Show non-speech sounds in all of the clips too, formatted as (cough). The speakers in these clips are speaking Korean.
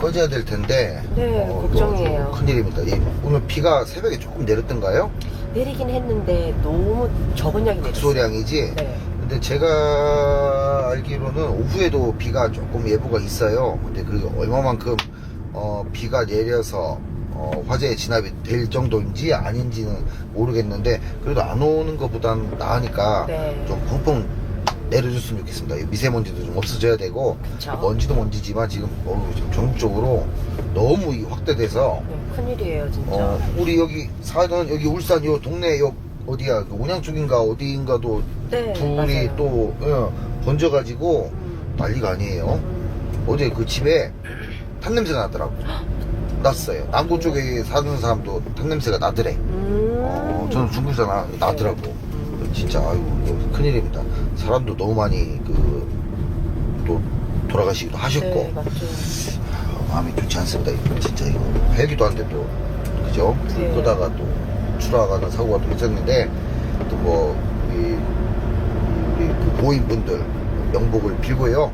꺼져야 될 텐데. 네, 이거 걱정이에요. 좀 큰일입니다. 예, 오늘 비가 새벽에 조금 내렸던가요? 내리긴 했는데 너무 적은 양이 내렸어요. 소량이지. 네. 근데 제가 알기로는 오후에도 비가 조금 예보가 있어요. 근데 그 얼마만큼 어, 비가 내려서 어, 화재에 진압이 될 정도인지 아닌지는 모르겠는데 그래도 안 오는 것보단 나으니까 네. 좀 펑펑 내려줬으면 좋겠습니다. 이 미세먼지도 좀 없어져야 되고 그쵸. 먼지도 먼지지만 지금 어, 지금 전국적으로 너무 이 확대돼서 네, 큰일이에요, 진짜. 어, 우리 여기 사는 여기 울산 요 동네 요 어디야 그 온양 쪽인가 어디인가도 네, 불이 맞아요. 또 어, 번져가지고 음, 난리가 아니에요. 어제 그 집에 탄 냄새가 나더라고. (gasps) 났어요. 남구 쪽에 사는 사람도 탄 냄새가 나더래. 음. 어, 저는 중국산 나, 나더라고. 음. 진짜 아이고 이거 큰일입니다. 사람도 너무 많이 그 또 돌아가시기도 하셨고 네, 맞죠. 아, 마음이 좋지 않습니다. 이거 진짜 이거 헬기도 안돼또 그죠? 불 네. 끄다가 또 추락하는 사고가 또 있었는데 또 뭐 우리 우리 그 보인분들 명복을 빌고요.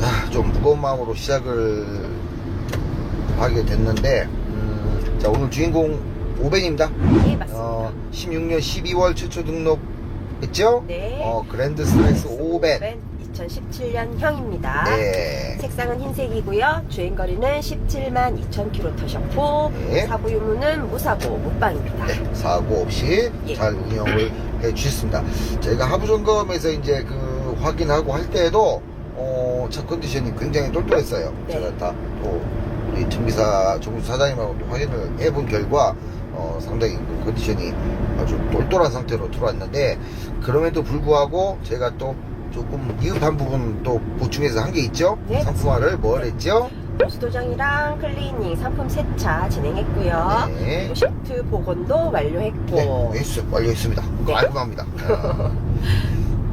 아, 좀 무거운 마음으로 시작을 하게 됐는데 음, 자 오늘 주인공 오벤입니다. 네, 맞습니다. 어, 16년 12월 최초 등록했죠? 네. 어, 그랜드 스트렉스 5벤. 2017년 형입니다. 네. 색상은 흰색이고요. 주행 거리는 17만 2천 킬로 타셨고 네. 사고 유무는 무사고 무방입니다. 네, 사고 없이 예. 잘 운영을 해 주셨습니다. 저희가 하부 점검에서 이제 그 확인하고 할 때에도 어, 차 컨디션이 굉장히 똘똘했어요. 네. 제가 다또 우리 정비사 정비 사장님하고 또 확인을 해본 결과 어, 상당히 그 컨디션이 아주 똘똘한 상태로 들어왔는데 그럼에도 불구하고 제가 또 조금 미흡한 부분 또 보충해서 한 게 있죠. 네. 상품화를 뭘 했죠? 보수 도장이랑 클리닝 상품 세차 진행했고요. 네. 그리고 시트 복원도 완료했고 네, 완료- 완료했습니다. 네. 깔끔합니다. 어,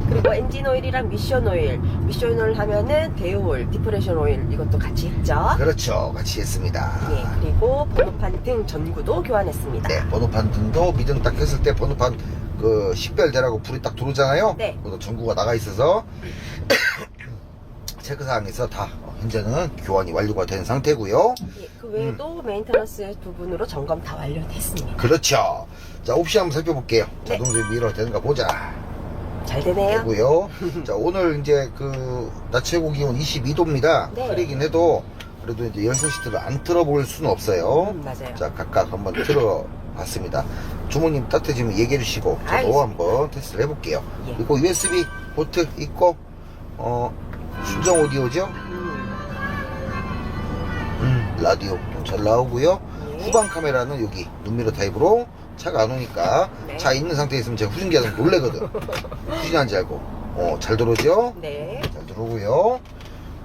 그리고 엔진 오일이랑 미션 오일, 미션 오일 하면은 대오일, 디프레션 오일 이것도 같이 했죠. 그렇죠. 같이 했습니다. 예, 그리고 번호판 등 전구도 교환했습니다. 네, 번호판 등도 미등 딱 했을 때 번호판 그 식별대라고 불이 딱 들어오잖아요. 네. 그것도 전구가 나가 있어서 (coughs) 체크사항에서 다 어, 현재는 교환이 완료가 된 상태고요. 예, 그 외에도 메인테너스 부분으로 점검 다 완료됐습니다. 그렇죠. 자, 옵션 한번 살펴볼게요. 네. 자동제 미러 되는가 보자. 잘 되네요. 되고요. (laughs) 자, 오늘 이제 그 낮 최고 기온 22도입니다. 네. 흐리긴 해도 그래도 이제 열선 시트를 안 틀어볼 수는 없어요. 음, 맞아요. 자, 각각 한번 틀어봤습니다. 주모님 따뜻해지면 얘기해 주시고 저도 알겠습니다. 한번 테스트를 해볼게요. 예. 그리고 USB 포트 있고 어 순정 오디오죠. 음, 음, 라디오 좀잘 나오고요. 네. 후방 카메라는 여기 눈미러 타입으로 차가 안 오니까 네. 차 있는 상태에 있으면 제가 후진기하다 놀래거든. (laughs) 후진한지 알고. 어, 잘 들어오죠? 네. 잘 들어오고요.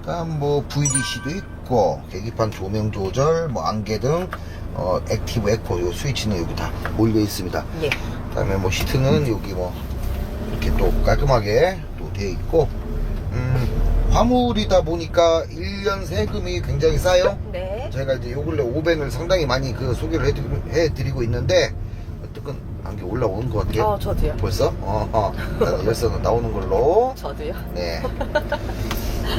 그다음 뭐 VDC도 있고 계기판 조명 조절, 뭐 안개 등, 어 액티브 에코 요 스위치는 여기 다 몰려 있습니다. 예. 그다음에 뭐 시트는 여기 뭐 이렇게 또 깔끔하게 또 되어 있고 음, 화물이다 보니까 1년 세금이 굉장히 싸요. 네. 저희가 이제 요 근래 오벤을 상당히 많이 그 소개를 해드리, 해드리고 있는데 안개 올라오는 것 같아요. 어, 저도요. 벌써? 어, 어. 열선은 나오는 걸로. 저도요. 네.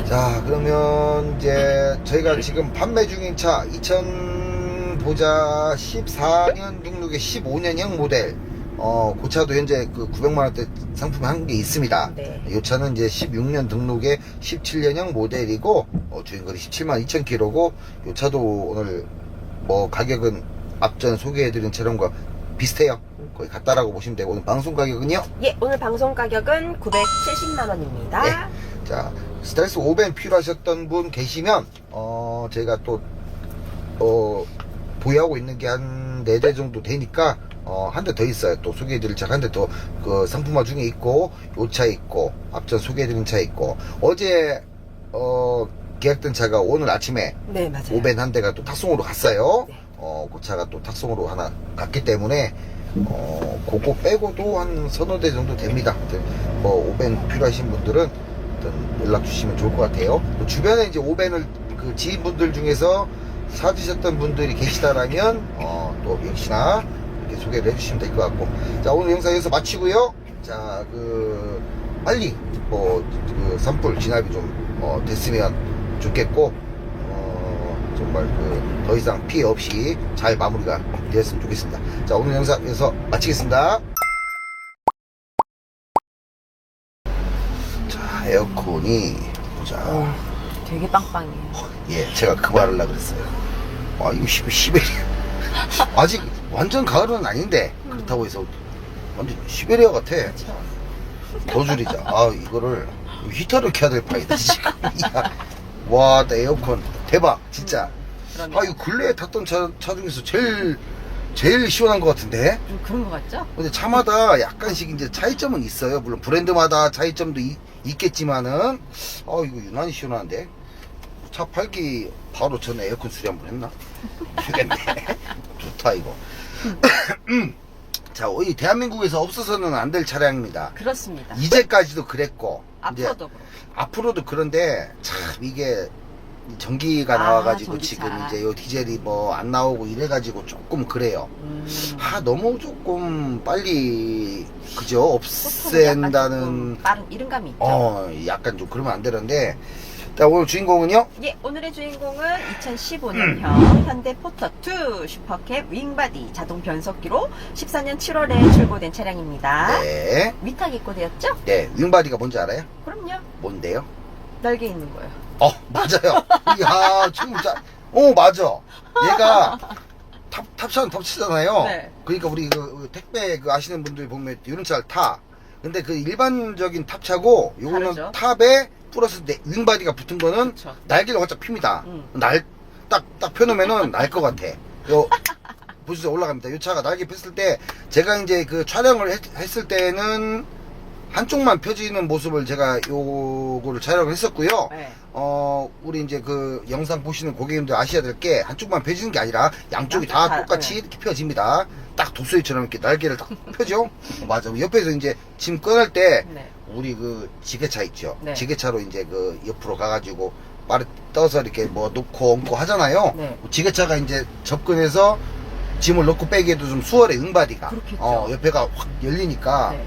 자, 그러면 이제 저희가 지금 판매 중인 차 2000 보자 14년 등록의 15년형 모델. 어, 그 차도 현재 그 900만 원대 상품이 한개 있습니다. 네. 이 차는 이제 16년 등록의 17년형 모델이고, 어, 주행거리 17만 2천 킬로고, 이 차도 오늘 뭐 가격은 앞전 소개해드린 차량과 비슷해요. 거의 같다라고 보시면 되고, 오늘 방송 가격은요? 예, 오늘 방송 가격은 970만 원입니다. 네. 자, 스트레스 5벤 필요하셨던 분 계시면, 어, 제가 또, 어, 보유하고 있는 게 한 네 대 정도 되니까, 어, 한 대 더 있어요. 또 소개해드릴 차가 한대 더, 그 상품화 중에 있고, 요 차 있고, 앞전 소개해드린 차 있고, 어제, 어, 계약된 차가 오늘 아침에 네, 맞아요. 5벤 한 대가 또 탁송으로 갔어요. 네. 어, 그 차가 또 탁송으로 하나 갔기 때문에, 어, 그거 빼고도 한 서너 대 정도 됩니다. 뭐, 5벤 필요하신 분들은 연락 주시면 좋을 것 같아요. 또 주변에 이제 5벤을 그 지인분들 중에서 사주셨던 분들이 계시다라면, 어, 또 역시나 이렇게 소개를 해주시면 될 것 같고. 자, 오늘 영상 여기서 마치고요. 자, 그, 빨리, 뭐, 그, 산불 진압이 좀, 어, 됐으면 좋겠고, 어, 정말 그, 더 이상 피해 없이 잘 마무리가 되었으면 좋겠습니다. 자, 오늘 영상 여기서 마치겠습니다. 자, 에어컨이, 보자. 되게 빵빵해요. 예, 제가 그 말을 하려고 그랬어요. 아, 이거 시, 시베리아. (laughs) 아직 완전 가을은 아닌데, 그렇다고 해서 완전 시베리아 같아. 더 줄이자. 아, 이거를 히터를 켜야 될 판이다, 지금. (laughs) 야, 와, 나 에어컨 대박, 진짜. 그러면 아, 이거 근래에 탔던 차, 차 중에서 제일, 제일 시원한 것 같은데? 좀 그런 것 같죠? 근데 차마다 약간씩 이제 차이점은 있어요. 물론 브랜드마다 차이점도 이- 있겠지만은, 어, 이거 유난히 시원한데? 차 팔기 바로 전에 에어컨 수리 한번 했나? (laughs) 되겠네. (laughs) 좋다, 이거. (clears throat) 자, 이 대한민국에서 없어서는 안 될 차량입니다. 그렇습니다. 이제까지도 그랬고, 이제 앞으로도 그렇고. 앞으로도 그런데 참 이게 전기가 아, 나와가지고 전기차. 지금 이제 요 디젤이 뭐 안 나오고 이래가지고 조금 그래요. 음. 아 너무 조금 빨리 그죠 없앤다는 빠른 이른감이 있죠. 어 약간 좀 그러면 안 되는데 자 오늘 주인공은요 예, 오늘의 주인공은 음. 2015년형 현대 포터2 슈퍼캡 윙바디 자동 변속기로 14년 7월에 출고된 차량입니다. 네, 위탁 입고되었죠? 네 윙바디가 뭔지 알아요? 그럼요. 뭔데요? 날개 있는 거예요. 어 맞아요 이야 진짜 어 맞아 얘가 탑 탑차는 탑차잖아요 네. 그러니까 우리 그, 그 택배 그 아시는 분들 보면 이런 차를 타 근데 그 일반적인 탑차고 요거는 다르죠. 탑에 플러스 네- 윙바디가 붙은 거는 그렇죠. 날개를 활짝 핍니다 음. 날 딱 딱 펴놓으면은 날 것 같아 요 보시죠 올라갑니다 요 차가 날개 폈을 때 제가 이제 그 촬영을 했, 했을 때는 한쪽만 펴지는 모습을 제가 요거를 촬영을 했었고요 네. 어, 우리 이제 그 영상 보시는 고객님들 아셔야 될 게 한쪽만 펴지는 게 아니라 양쪽이 양쪽 다 다, 똑같이 네. 이렇게 펴집니다. 딱 독수리처럼 이렇게 날개를 딱 (laughs) 펴죠? 어, 맞아. 옆에서 이제 짐 꺼낼 때 네. 우리 그 지게차 있죠? 네. 지게차로 이제 그 옆으로 가가지고 말을 떠서 이렇게 뭐 놓고 얹고 하잖아요. 네. 지게차가 이제 접근해서 짐을 넣고 빼기에도 좀 수월해, 응바디가. 그렇겠죠. 어, 옆에가 확 열리니까. 네.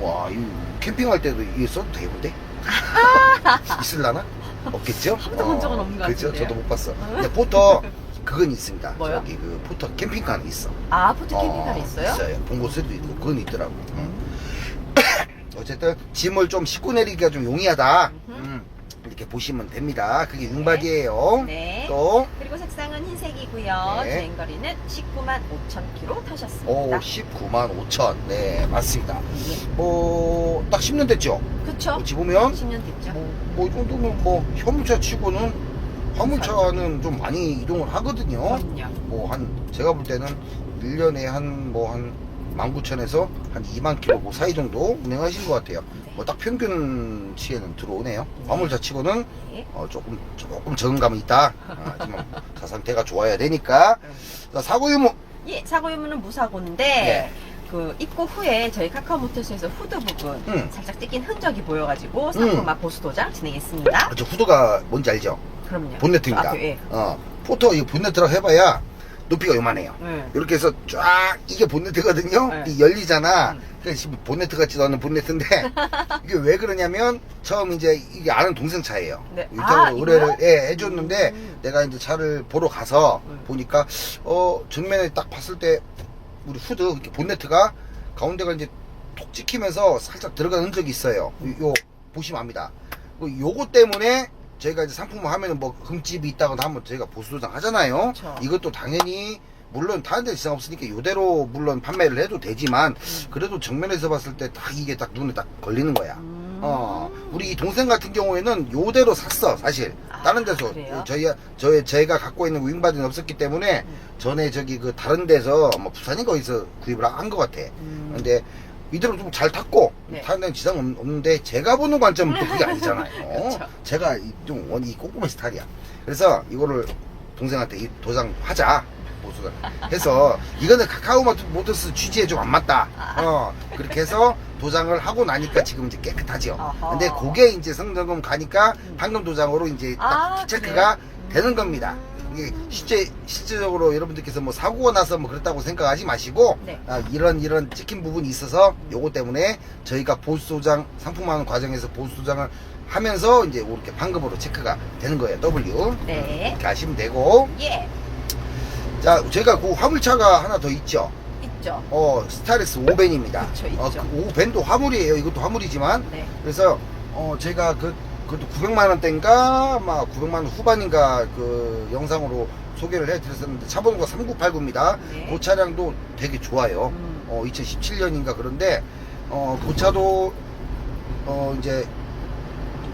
와, 이 캠핑할 때도 이게 써도 되는데? (laughs) 있을라나? 없겠죠? 한 번도 본 적은 없는 것 그렇죠? 같은데요. 저도 못 봤어. 근데 포터 그건 있습니다. 뭐요? 저기 그 포터 캠핑카는 있어. 아, 포트 어, 캠핑카는 있어요? 있어요. 본 곳에도 있고 그건 있더라고. 응. (coughs) 어쨌든 짐을 좀 싣고 내리기가 좀 용이하다. 음, 이렇게 보시면 됩니다. 그게 윙바디예요. 네. 또 그리고 색상은 흰색이고요. 네. 주행거리는 19만 5천 킬로 타셨습니다. 오, 19만 5천. 네, 맞습니다. 예. 뭐, 딱 10년 됐죠? 그쵸? 어찌 보면, 10년 됐죠? 뭐, 뭐, 이 정도면 뭐, 현무차 치고는, 화물차는 좀 많이 이동을 하거든요. 그럼요. 뭐, 한, 제가 볼 때는 1년에 한, 뭐, 한, 19,000에서 한 2만 킬로 뭐 사이 정도 운행하신 것 같아요. 네. 뭐, 딱 평균치에는 들어오네요. 화물차 치고는, 네. 어, 조금, 조금 적응감이 있다. 아, 하지만, (laughs) 차 상태가 좋아야 되니까. 자, 사고 유무. 예, 사고 유무는 무사고인데 네. 그 입고 후에 저희 카카오모터스에서 후드 부분 음. 살짝 뜯긴 흔적이 보여가지고 상품화 보수 도장 진행했습니다. 저 후드가 뭔지 알죠? 그럼요. 본네트입니다. 저 앞에, 예. 어, 포터 이 본네트라고 해봐야 높이가 요만해요. 네. 이렇게 해서 쫙 이게 본네트거든요. 네. 이 열리잖아. 음. 지금 본네트 같지도 않은 본네트인데 (laughs) 이게 왜 그러냐면 처음 이제 이게 아는 동생 차예요. 네. 이쪽으로 아, 의뢰를? 예, 해줬는데 음. 내가 이제 차를 보러 가서 음. 보니까 어 정면에 딱 봤을 때 우리 후드 이렇게 본네트가 가운데가 이제 톡 찍히면서 살짝 들어가는 흔적이 있어요. 요, 요 보시면 압니다. 그 요거 때문에 저희가 이제 상품화 하면은 뭐 흠집이 있다거나 하면 저희가 보수도장 하잖아요. 그쵸. 이것도 당연히 물론 다른 데 지장 없으니까 요대로 물론 판매를 해도 되지만 음. 그래도 정면에서 봤을 때 딱 이게 딱 눈에 딱 걸리는 거야. 음. 어, 우리 이 동생 같은 경우에는 요대로 샀어, 사실. 아, 다른 데서. 그래요? 저희, 저희, 저희가 갖고 있는 윙바디는 없었기 때문에 음. 전에 저기 그 다른 데서 뭐 부산인가 어디서 구입을 한 것 같아. 음. 근데 이대로 좀 잘 탔고, 네. 타는 지장 없- 없는데 제가 보는 관점은 또 그게 아니잖아요. (laughs) 그쵸. 제가 이- 좀 원, 이 꼼꼼한 스타일이야. 그래서 이거를 동생한테 이 도장 하자. 보수가 해서 이거는 카카오 모터스 취지에 좀 안 맞다. 어 그렇게 해서 도장을 하고 나니까 지금 이제 깨끗하죠. 아하. 근데 그게 이제 성점금 가니까 음. 방금 도장으로 이제 딱 아, 체크가? 되는 겁니다. 이게 실제 실제적으로 여러분들께서 뭐 사고가 나서 뭐 그렇다고 생각하지 마시고 네. 아, 이런 이런 찍힌 부분이 있어서 요거 때문에 저희가 보수 소장 상품화하는 과정에서 보수 소장을 하면서 이제 이렇게 방금으로 체크가 되는 거예요. W 네. 이렇게 하시면 되고 예. 자 제가 그 화물차가 하나 더 있죠. 있죠. 어 스타렉스 5벤입니다. 그쵸, 어, 있죠. 그 5벤도 화물이에요. 이것도 화물이지만 네. 그래서 어 제가 그 그것도 900만 원대인가 아마 900만 원 후반인가 그 영상으로 소개를 해드렸었는데 차 번호가 3989입니다. 네. 그 차량도 되게 좋아요. 음. 어 2017년인가 그런데 어 그 차도 어 이제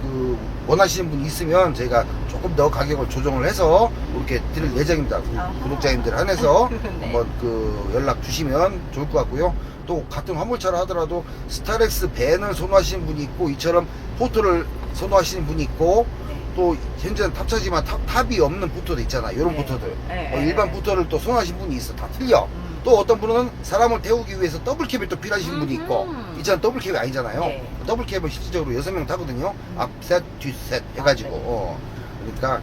그 원하시는 분이 있으면 저희가 조금 더 가격을 조정을 해서 이렇게 드릴 예정입니다. 구- 아하. 구독자님들 한해서 (laughs) 네. 한번 그 연락 주시면 좋을 것 같고요. 또 같은 화물차를 하더라도 스타렉스 밴을 선호하시는 분이 있고 이처럼 포트를 선호하시는 분이 있고 네. 또 현재는 탑차지만 탑, 탑이 없는 포트도 있잖아. 이런 네. 포트들. 네, 어, 네, 일반 네. 포트를 또 선호하시는 분이 있어. 다 틀려. 음. 또 어떤 분은 사람을 태우기 위해서 더블캡이 또 필요하신 분이 있고 음흠. 이 차는 더블캡이 아니잖아요 네. 더블캡은 실질적으로 여섯 명 타거든요 음. 앞셋 뒷셋 해가지고 아, 네. 어. 그러니까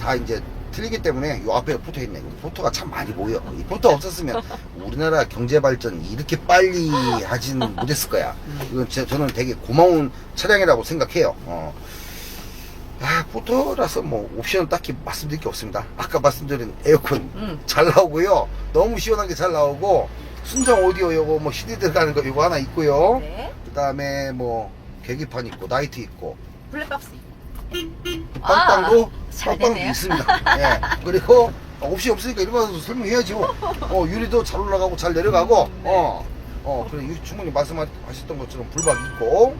다 이제 틀리기 때문에 요 앞에 포토 있네 포토가 참 많이 보여 이 포토 없었으면 우리나라 경제 발전 이렇게 빨리 하진 못했을 거야 음. 이건 제, 저는 되게 고마운 차량이라고 생각해요 어. 아, 포토라서 뭐 옵션은 딱히 말씀드릴 게 없습니다 아까 말씀드린 에어컨 음. 잘 나오고요. 너무 시원하게 잘 나오고 순정 오디오 요거 뭐 CD 들어가는 거 요거 하나 있고요. 네. 그다음에 뭐 계기판 있고 나이트 있고 블랙박스. 빵빵도 아, 잘 빵빵도. 있습니다. (laughs) 예. 그리고 어, 없이 없으니까 거도 설명해야죠. 어 유리도 잘 올라가고 잘 내려가고 음, 네. 어. 어, 그래, 유- 충분히 말씀하셨던 것처럼 불박 있고,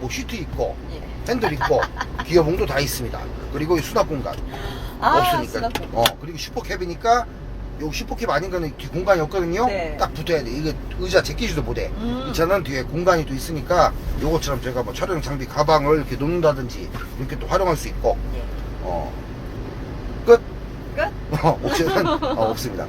뭐 시트 있고, 예. 핸들 있고, (laughs) 기어봉도 다 있습니다. 그리고 이 수납 공간. 아, 없으니까. 수납 공간. 어, 그리고 슈퍼 캡이니까 요 슈퍼캡 아닌 거는 뒤 공간이 없거든요. 네. 딱 붙어야 돼. 이게 의자 제끼지도 못해. 음. 이 차는 뒤에 공간이 또 있으니까 요것처럼 제가 뭐 촬영 장비 가방을 이렇게 놓는다든지 이렇게 또 활용할 수 있고, 예. 어, 끝. 끝? (laughs) 어, 옵션은 어, 없습니다.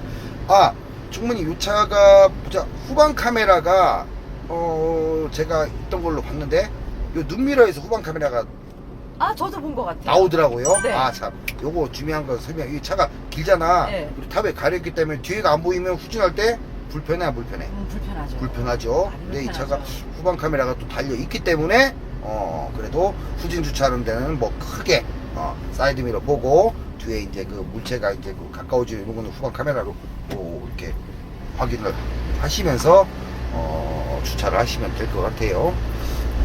아, 충분히 이 차가 보자 후방 카메라가 어 제가 있던 걸로 봤는데 요 눈미러에서 후방 카메라가 아, 저도 본 것 같아요. 나오더라고요. 네. 아, 참. 요거 중요한 거 설명. 이 차가 길잖아. 네. 그리고 탑에 가려있기 때문에 뒤에가 안 보이면 후진할 때 불편해, 안 불편해? 음, 불편하죠. 불편하죠. 많이 근데 이 불편하죠. 차가 후방 카메라가 또 달려 있기 때문에 어 그래도 후진 주차하는 데는 뭐 크게 어 사이드 미러 보고 뒤에 이제 그 물체가 이제 그 가까워지는 이런 거는 후방 카메라로 뭐 이렇게 확인을 하시면서 어 주차를 하시면 될 것 같아요.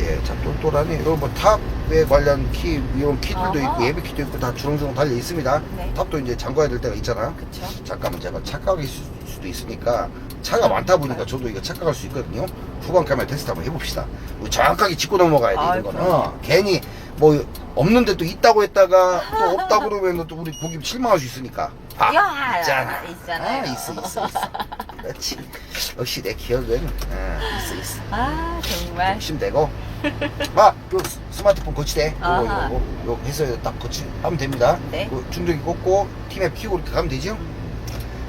예, 참 똘똘하네. 이거 뭐 탑에 관련 키 이런 키들도 아하. 있고 예비 키도 있고 다 주렁주렁 달려 있습니다. 네. 탑도 이제 잠궈야 될 때가 있잖아요. 그쵸. 잠깐만 제가 착각일 수- 수도 있으니까 차가 많다 보니까 저도 이거 착각할 수 있거든요. 후방 카메라 테스트 한번 해봅시다. 우리 정확하게 짚고 넘어가야 돼 아이, 이런 거는. 그럼요. 어, 괜히 뭐 없는데 또 있다고 했다가 또 (laughs) 없다 그러면 또 우리 보기 실망할 수 있으니까. 아, 야, 있잖아. 있잖아요. 아, 있어 있어 있어. 그렇지. 역시 내 기억은 어, 있어 있어. 아, 정말. 욕심되고. 아, 요 스- 스마트폰 거치대. 요거 아하. 요거 요 해서 딱 거치 하면 됩니다. 네. 그 중력이 꽂고 팀앱 키고 이렇게 가면 되죠.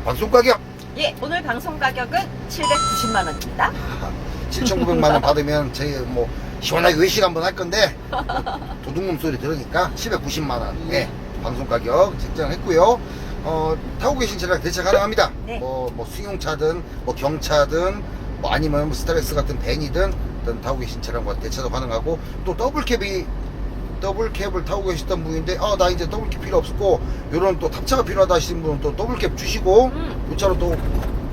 방송 가격 예, 오늘 방송 가격은 790만 원입니다. 7,900만 원 받으면 저희 뭐 시원하게 외식 한번 할 건데 (laughs) 도둑놈 소리 들으니까 790만 원. 예. 방송 가격 책정했고요. 어, 타고 계신 차량 대체 가능합니다. 네. 뭐, 뭐 승용차든 뭐 경차든 뭐 아니면 뭐 스타렉스 같은 밴이든 어떤 타고 계신 차량과 대체도 가능하고 또 더블캡이 더블캡을 타고 계셨던 분인데 아 나 이제 더블캡 필요 없고 요런 또 탑차가 필요하다 하시는 분은 또 더블캡 주시고 음. 이 차로 또,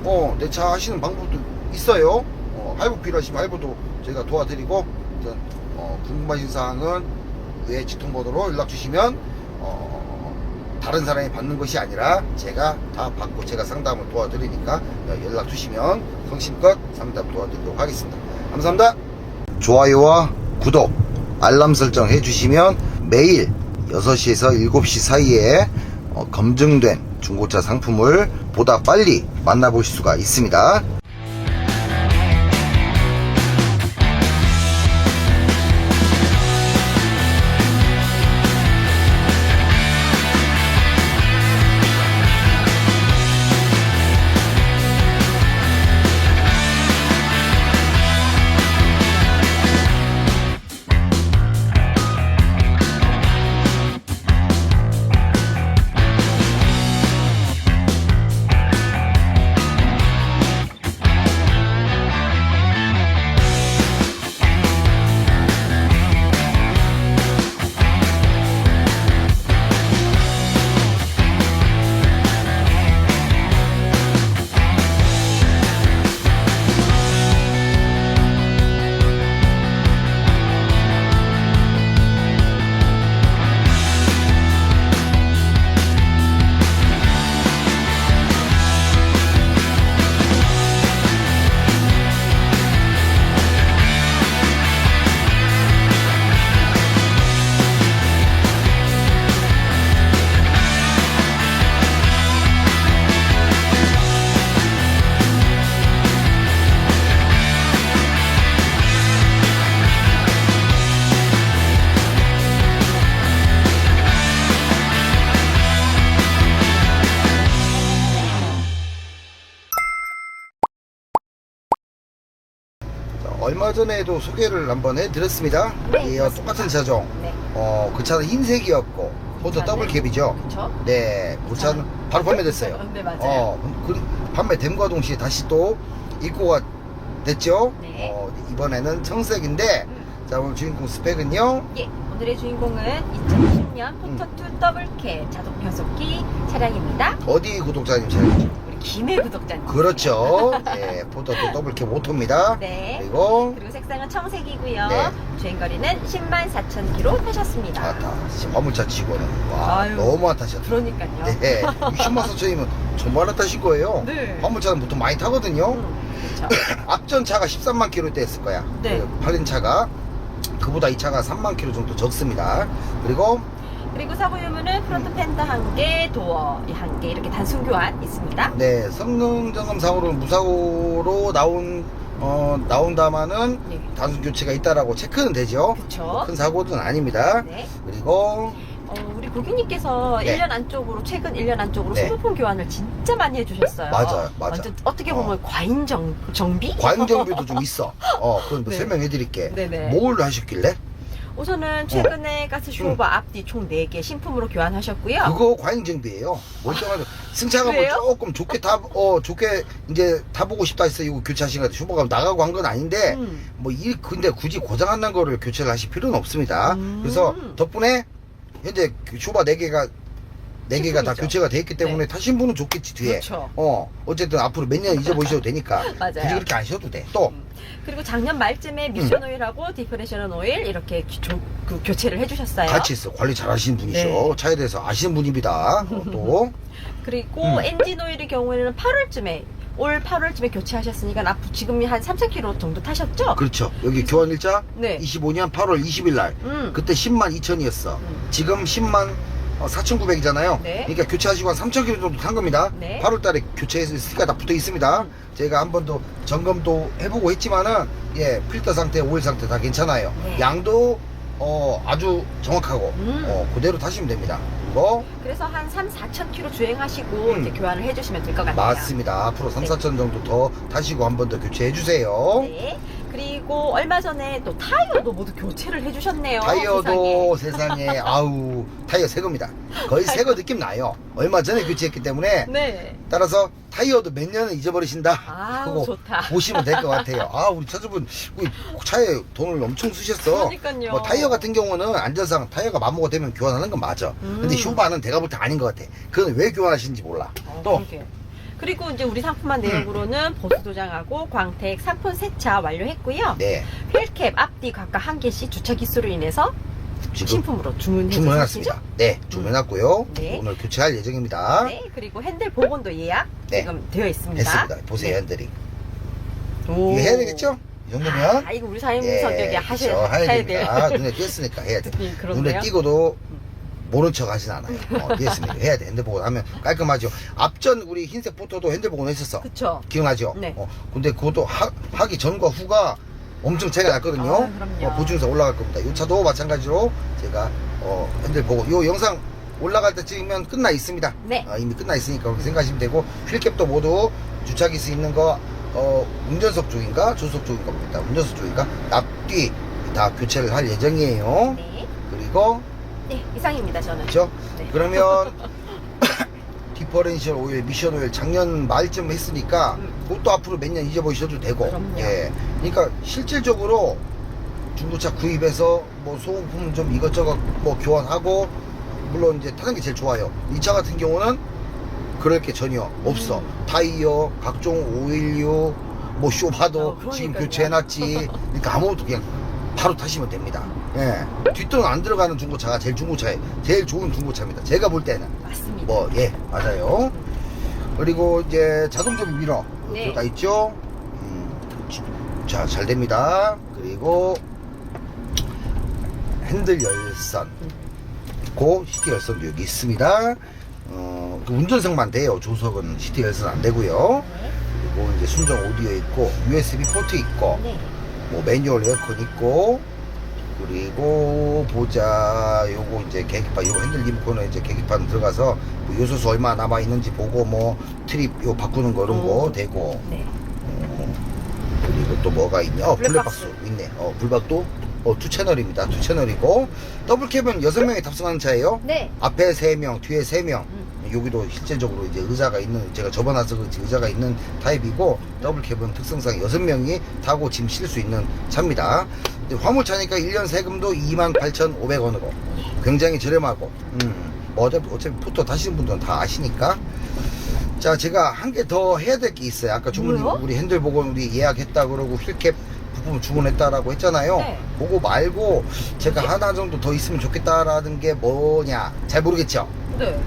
어, 내 차 하시는 방법도 있어요. 어, 할부 필요하시면 할부도 저희가 도와드리고, 어떤, 어, 궁금하신 사항은 외 직통번호로 연락 주시면, 어, 다른 사람이 받는 것이 아니라 제가 다 받고 제가 상담을 도와드리니까 연락 주시면 성심껏 상담 도와드리도록 하겠습니다. 감사합니다. 좋아요와 구독, 알람 설정 해주시면 매일 6시에서 7시 사이에 어, 검증된 중고차 상품을 보다 빨리 만나보실 수가 있습니다. 얼마 전에도 소개를 한번 해드렸습니다. 네, 예, 그렇습니다. 똑같은 차종. 네. 어, 그 차는 흰색이었고, 포드 차는- 더블 캡이죠. 그쵸? 네, 그 차는 바로 판매됐어요. 네, 맞아요. 어, 그, 판매됨과 동시에 다시 또 입고가 됐죠. 네. 어, 이번에는 청색인데, 음. 자, 오늘 주인공 스펙은요. 예, 오늘의 주인공은 2020년 포터2 더블 캡 자동 변속기 차량입니다. 어디 구독자님 차량이죠? 김해 구독자님. 그렇죠. 예, 포더도 더블캡 오토입니다. 네. 그리고 그리고 색상은 청색이고요. 네. 주행거리는 10만 4천 킬로 타셨습니다. 자, 다 화물차 치고는 와 아유. 너무 안 타셨다. 그러니까요. 네, 60만 4천이면 정말 안 타신 거예요. 네. 화물차는 보통 많이 타거든요. 음, 그렇죠. (laughs) 앞전 차가 13만 킬로대 했을 거야. 네. 그 팔린 차가 그보다 이 차가 3만 킬로 정도 적습니다. 그리고 그리고 사고 유무는 프론트 펜더 한 개, 도어 한 개 이렇게 단순 교환 있습니다. 네 성능 점검 사고로는 무사고로 나온 어 나온다마는 네. 단순 교체가 있다라고 체크는 되죠. 그렇죠. 큰 사고는 아닙니다. 네. 그리고 어, 우리 고객님께서 네. 1년 안쪽으로 최근 1년 안쪽으로 네. 소모품 교환을 진짜 많이 해주셨어요. 맞아요, 맞아. 완전 어떻게 보면 과잉 정, 정비? 과잉 정비도 좀 있어. 어, 그건 뭐 (laughs) 네. 설명해 드릴게. 네네. 뭘 하셨길래? 우선은 최근에 가스 쇼버 앞뒤 총 4개 신품으로 교환하셨고요. 그거 과잉 정비예요. 멀쩡하게 승차가 뭐 그래요? 조금 좋게 타, 어, 좋게 이제 타보고 싶다 했어. 이거 교체하신 것 같아. 슈퍼가 나가고 한 건 아닌데, 음. 뭐, 일, 근데 굳이 고장난 난 거를 교체를 하실 필요는 없습니다. 음. 그래서 덕분에 현재 그 슈퍼 4개가, 4개가 다 신품이죠. 교체가 돼 있기 때문에 타신 분은 좋겠지, 뒤에. 그렇죠. 어, 어쨌든 앞으로 몇 년 잊어보셔도 되니까. (laughs) 맞아요. 굳이 그렇게 안 쉬어도 돼. 또, 음. 그리고 작년 말쯤에 미션 오일하고 디퍼레셔널 오일 이렇게 기- 조- 그 교체를 해주셨어요. 같이 있어. 관리 잘 하시는 분이셔. 네. 차에 대해서 아시는 분입니다. 어, 또. (laughs) 그리고 음. 엔진 오일의 경우에는 8월쯤에 올 8월쯤에 교체하셨으니까 앞으로 지금 한 3, 4km 정도 타셨죠? 그렇죠. 여기 교환 일자 네. 25년 8월 20일 날. 음. 그때 10만 2천이었어. 음. 지금 10만 4,900이잖아요. 네. 그러니까 교체하시고 한 3,000km 정도 탄 겁니다. 네. 8월 달에 교체해서 스티커가 다 붙어 있습니다. 음. 제가 한 번 더 점검도 해보고 했지만은, 예, 필터 상태, 오일 상태 다 괜찮아요. 네. 양도, 어, 아주 정확하고, 음. 어, 그대로 타시면 됩니다. 그리고, 그래서 한 3, 4천 킬로 주행하시고 음. 이제 교환을 해주시면 될 것 같아요. 맞습니다. 앞으로 3, 네. 4천 정도 더 타시고 한 번 더 교체해 주세요. 네. 그리고 얼마 전에 또 타이어도 모두 교체를 해주셨네요. 타이어도 (laughs) 세상에. 아우 타이어 새 겁니다. 거의 새거 느낌 나요. 얼마 전에 교체했기 때문에. (laughs) 네. 따라서 타이어도 몇 년은 잊어버리신다. 아, 그거 좋다. 보시면 될 것 같아요. 아 우리 차주분 우리 차에 돈을 엄청 쓰셨어. 그러니까요. 뭐 타이어 같은 경우는 안전상 타이어가 마모가 되면 교환하는 건 맞아. 음. 근데 휴바는 내가 볼 때 아닌 것 같아. 그건 왜 교환하시는지 몰라. 어, 또 그러게요. 그리고 이제 우리 상품만 음. 내용으로는 보수 도장하고 광택 3폰 세차 완료했고요. 네 휠캡 앞뒤 각각 한 개씩 주차 기수로 인해서 지금 신품으로 주문해 주문해놨습니다. 네 주문해놨고요. 네. 오늘 교체할 예정입니다. 네, 그리고 핸들 복원도 예약 네. 지금 되어 있습니다. 했습니다. 보세요 네. 핸들이. 오. 이거 해야 되겠죠? 이 정도면 아, 이거 우리 사장님 성격이 하셔야, 그렇죠. 해야 해야 됩니다. 될. 눈에 띄었으니까 해야 돼. (laughs) 네? 눈에 띄고도 모른 척 하진 않아요. 어, 띄었으니까 해야 돼. 핸드복원 하면 깔끔하죠. 앞전 우리 흰색 포토도 핸들복원 했었어. 그쵸. 기억나죠? 네. 어, 근데 그것도 하, 하기 전과 후가 엄청 차이가 났거든요. 아, 그럼요. 어, 보증서 올라갈 겁니다. 이 차도 마찬가지로 제가 어, 핸들복원. 요 영상 올라갈 때 찍으면 끝나 있습니다. 네. 어, 이미 끝나 있으니까 그렇게 생각하시면 되고 휠캡도 모두 주차기 수 있는 거 어, 운전석 쪽인가 조수석 쪽인 겁니다. 운전석 쪽인가 앞뒤 다 교체를 할 예정이에요. 네. 그리고 네, 이상입니다, 저는. 그렇죠? 네. 그러면 (laughs) 디퍼렌셜 오일, 미션 오일 작년 말쯤 했으니까 음. 그것도 앞으로 몇 년 잊어보셔도 되고 그럼요. 예. 그러니까 실질적으로 중고차 구입해서 뭐 소모품 좀 이것저것 뭐 교환하고 물론 이제 타는 게 제일 좋아요. 이 차 같은 경우는 그럴 게 전혀 없어. 음. 타이어, 각종 오일류, 뭐 쇼파도 어. 지금 교체해놨지. 그러니까 아무것도 그냥 바로 타시면 됩니다. 예. 뒷돈 안 들어가는 중고차가 제일 중고차에 제일 좋은 중고차입니다. 제가 볼 때는 맞습니다. 뭐 예 맞아요. 그리고 이제 자동접이 미러 네. 다 있죠. 음, 자 잘 됩니다. 그리고 핸들 열선 있고 시티 열선도 여기 있습니다. 어, 그 운전석만 돼요. 조석은 시티 열선 안 되고요. 네. 그리고 이제 순정 오디오 있고 USB 포트 있고 네. 뭐 매뉴얼 에어컨 있고 그리고 보자 요거 이제 계기판 요거 핸들 리모컨에 이제 계기판 들어가서 뭐 요소수 얼마 남아 있는지 보고 뭐 트립 요 바꾸는 거 이런 거 오. 되고 네. 어, 그리고 또 뭐가 있냐? 어, 블랙박스. 블랙박스 있네. 어, 블박도 어, 두 채널입니다. 두 채널이고 더블캡은 여섯 명이 탑승하는 차예요. 네. 앞에 세 명, 뒤에 세 명. 음. 여기도 실제적으로 이제 의자가 있는 제가 접어놔서 그렇지 의자가 있는 타입이고 더블캡은 특성상 여섯 명이 타고 짐 실 수 있는 차입니다. 화물차니까 1년 세금도 28,500원으로 굉장히 저렴하고 음, 뭐 어차피, 어차피 포토 타시는 분들은 다 아시니까 자 제가 한 개 더 해야 될 게 있어요. 아까 주문님 뭐요? 우리 핸들보건 우리 예약했다 그러고 휠캡 부품 주문했다라고 했잖아요. 네. 그거 말고 제가 하나 정도 더 있으면 좋겠다라는 게 뭐냐 잘 모르겠죠. 네.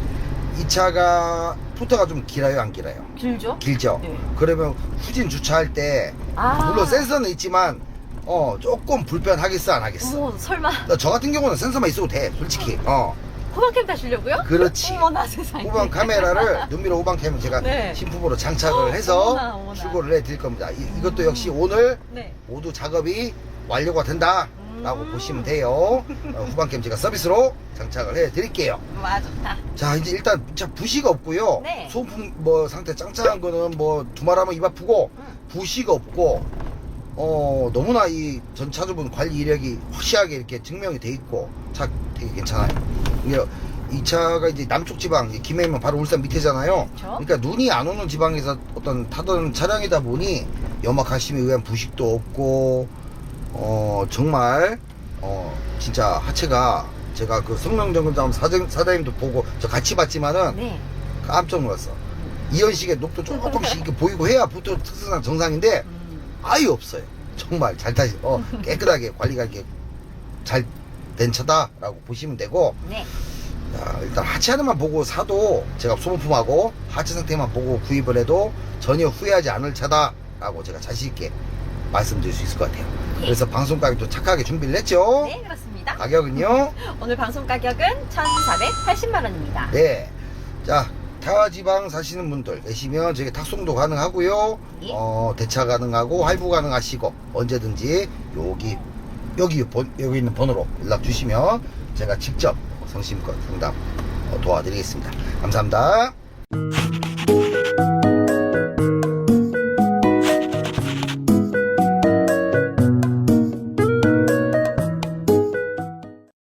이 차가 포터가 좀 길어요 안 길어요? 길죠? 길죠? 네. 그러면 후진 주차할 때 아. 물론 센서는 있지만 어 조금 불편하겠어 안 하겠어? 어머, 설마. 나저 같은 경우는 센서만 있어도 돼 솔직히 어 호박캠 타시려고요? 그렇지 어머나 세상에. 후방 카메라를 (laughs) 눈미러 후방 캠을 제가 네. 신품으로 장착을 해서 어머나, 어머나. 출고를 해드릴 겁니다 이, 것도 역시 오늘 네. 모두 작업이 완료가 된다 라고 음. 보시면 돼요 어, 후방캠 제가 서비스로 장착을 해드릴게요 와, 좋다. 자 이제 일단 자 부시가 없고요 네. 소품 뭐 상태 짱짱한 거는 뭐 두말하면 입 아프고 음. 부시가 없고 어 너무나 이 전 차주분 관리 이력이 확실하게 이렇게 증명이 돼 있고 차 되게 괜찮아요 이게 이 차가 이제 남쪽 지방 김해면 바로 울산 밑에잖아요 그쵸. 그러니까 눈이 안 오는 지방에서 어떤 타던 차량이다 보니 염화칼슘에 의한 부식도 없고 어 정말 어 진짜 하체가 제가 그 성명정거장 사장 사장님도 보고 저 같이 봤지만은 네. 깜짝 놀랐어. 이현식의 녹도 (laughs) 조금씩 이렇게 보이고 해야 보통 특성상 정상인데 음. 아예 없어요. 정말 잘 타시, 어 (laughs) 깨끗하게 관리가 이렇게 잘 된 차다라고 보시면 되고 네. 야, 일단 하체 하나만 보고 사도 제가 소모품하고 하체 상태만 보고 구입을 해도 전혀 후회하지 않을 차다라고 제가 자신 있게 말씀드릴 수 있을 것 같아요. 그래서 방송 가격도 착하게 준비를 했죠. 네, 그렇습니다. 가격은요. (laughs) 오늘 방송 가격은 1,480만 원입니다. 네. 자, 타와 지방 사시는 분들 계시면 저희 탁송도 가능하고요. 예. 어, 대차 가능하고 할부 가능하시고 언제든지 여기 여기 번, 여기 있는 번호로 연락 주시면 제가 직접 성심껏 상담 어, 도와드리겠습니다. 감사합니다.